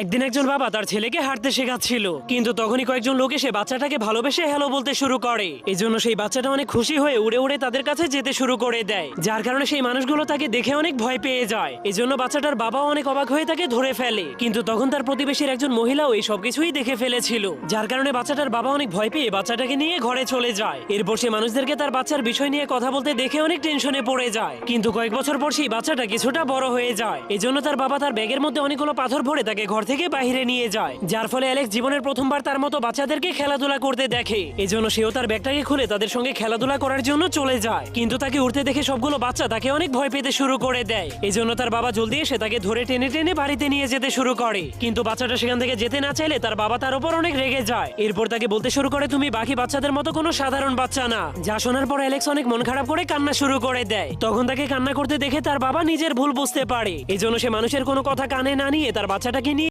একদিন একজন বাবা তার ছেলেকে হাঁটতে শেখাচ্ছিল, কিন্তু তখনই কয়েকজন লোক এসে বাচ্চাটাকে ভালোবেসে হ্যালো বলতে শুরু করে। এই জন্য সেই বাচ্চাটা অনেক খুশি হয়ে উড়ে উড়ে তাদের কাছে যেতে শুরু করে দেয়, যার কারণে সেই মানুষগুলো তাকে দেখে অনেক ভয় পেয়ে যায়। এই জন্য বাচ্চাটার বাবাও অনেক অবাক হয়ে তাকে ধরে ফেলে, কিন্তু তখন তার প্রতিবেশীর একজন মহিলাও এই সবকিছুই দেখে ফেলেছিল, যার কারণে বাচ্চাটার বাবা অনেক ভয় পেয়ে বাচ্চাটাকে নিয়ে ঘরে চলে যায়। এরপর সে মানুষদেরকে তার বাচ্চার বিষয় নিয়ে কথা বলতে দেখে অনেক টেনশনে পড়ে যায়, কিন্তু কয়েক বছর পর সেই বাচ্চাটা কিছুটা বড় হয়ে যায়। এই জন্য তার বাবা তার ব্যাগের মধ্যে অনেকগুলো পাথর ভরে তাকে ঘর থেকে বাইরে নিয়ে যায়, যার ফলে অ্যালেক্স জীবনের প্রথমবার তার মতো বাচ্চাদেরকে খেলাধুলা করতে দেখে। এই জন্য সেও তার ব্যাগটাকে খুলে তাদের সঙ্গে খেলাধুলা করার জন্য চলে যায়। কিন্তু তাকে উঠতে দেখে সবগুলো বাচ্চা তাকে অনেক ভয় পেতে শুরু করে দেয়। এই জন্য তার বাবা জলদি এসে তাকে ধরে টেনে টেনে বাড়িতে নিয়ে যেতে শুরু করে। কিন্তু বাচ্চাটা সেখান থেকে যেতে না চাইলে তার বাবা তার উপর অনেক রেগে যায়। এরপর তাকে বলতে শুরু করে, তুমি বাকি বাচ্চাদের মতো কোনো সাধারণ বাচ্চা না। যা শোনার পর অ্যালেক্স অনেক মন খারাপ করে কান্না শুরু করে দেয়। তখন তাকে কান্না করতে দেখে তার বাবা নিজের ভুল বুঝতে পারে। এই জন্য সে মানুষের কোনো কথা কানে না নিয়ে তার বাচ্চাটাকে নিয়ে